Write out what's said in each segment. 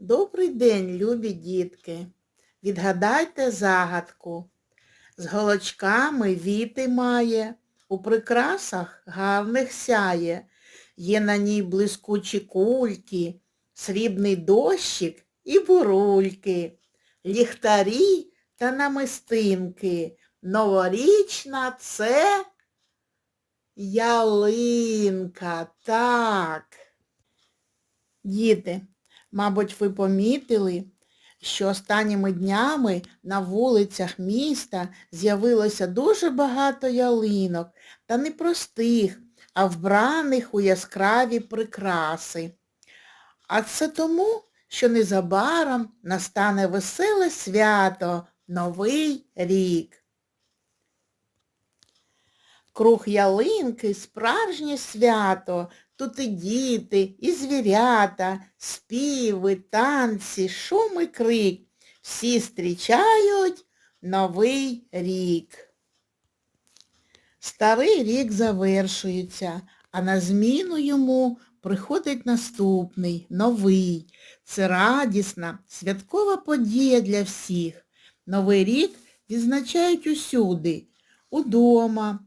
Добрий день, любі дітки. Відгадайте загадку. З голочками віти має, у прикрасах гарних сяє. Є на ній блискучі кульки, срібний дощик і бурульки, ліхтарі та намистинки. Новорічна це ялинка. Так. Діти, мабуть, ви помітили, що останніми днями на вулицях міста з'явилося дуже багато ялинок, та не простих, а вбраних у яскраві прикраси. А це тому, що незабаром настане веселе свято, Новий рік. Круг ялинки справжнє свято. Тут і діти, і звірята, співи, танці, шум і крик. Всі зустрічають Новий рік. Старий рік завершується, а на зміну йому приходить наступний, новий. Це радісна, святкова подія для всіх. Новий рік відзначають усюди, удома,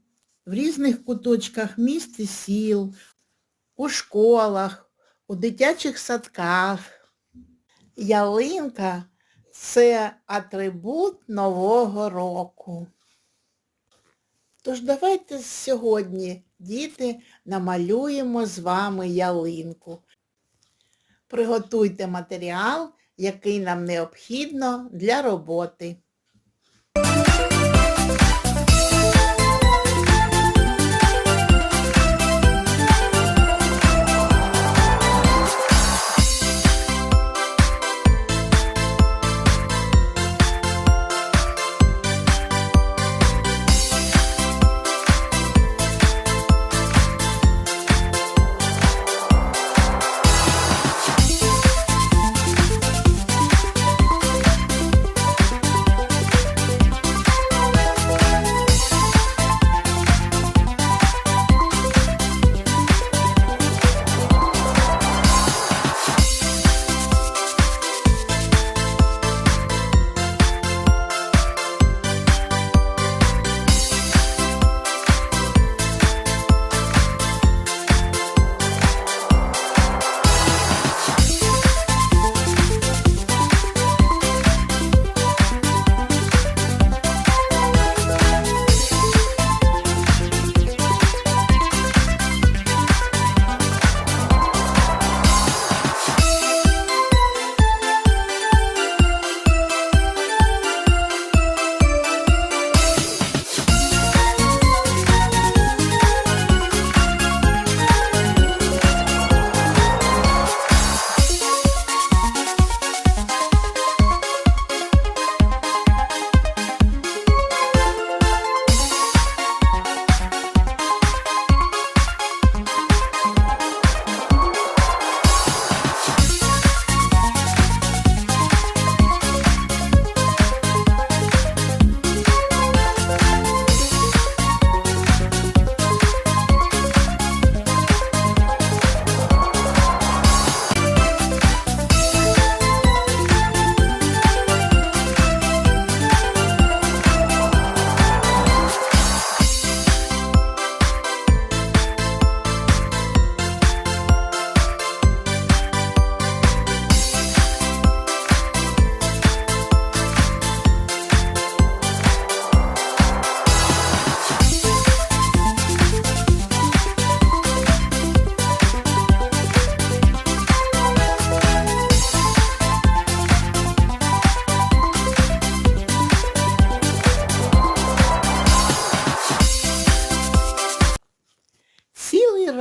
в різних куточках міст і сіл, у школах, у дитячих садках. Ялинка – це атрибут Нового року. Тож давайте сьогодні, діти, намалюємо з вами ялинку. Приготуйте матеріал, який нам необхідно для роботи.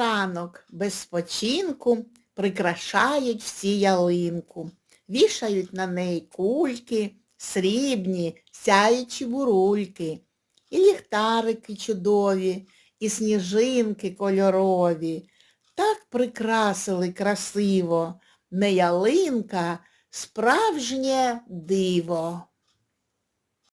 Ранок без спочинку прикрашають всі ялинку. Вішають на неї кульки, срібні, сяючі бурульки, і ліхтарики чудові, і сніжинки кольорові. Так прикрасили красиво. Не ялинка, справжнє диво.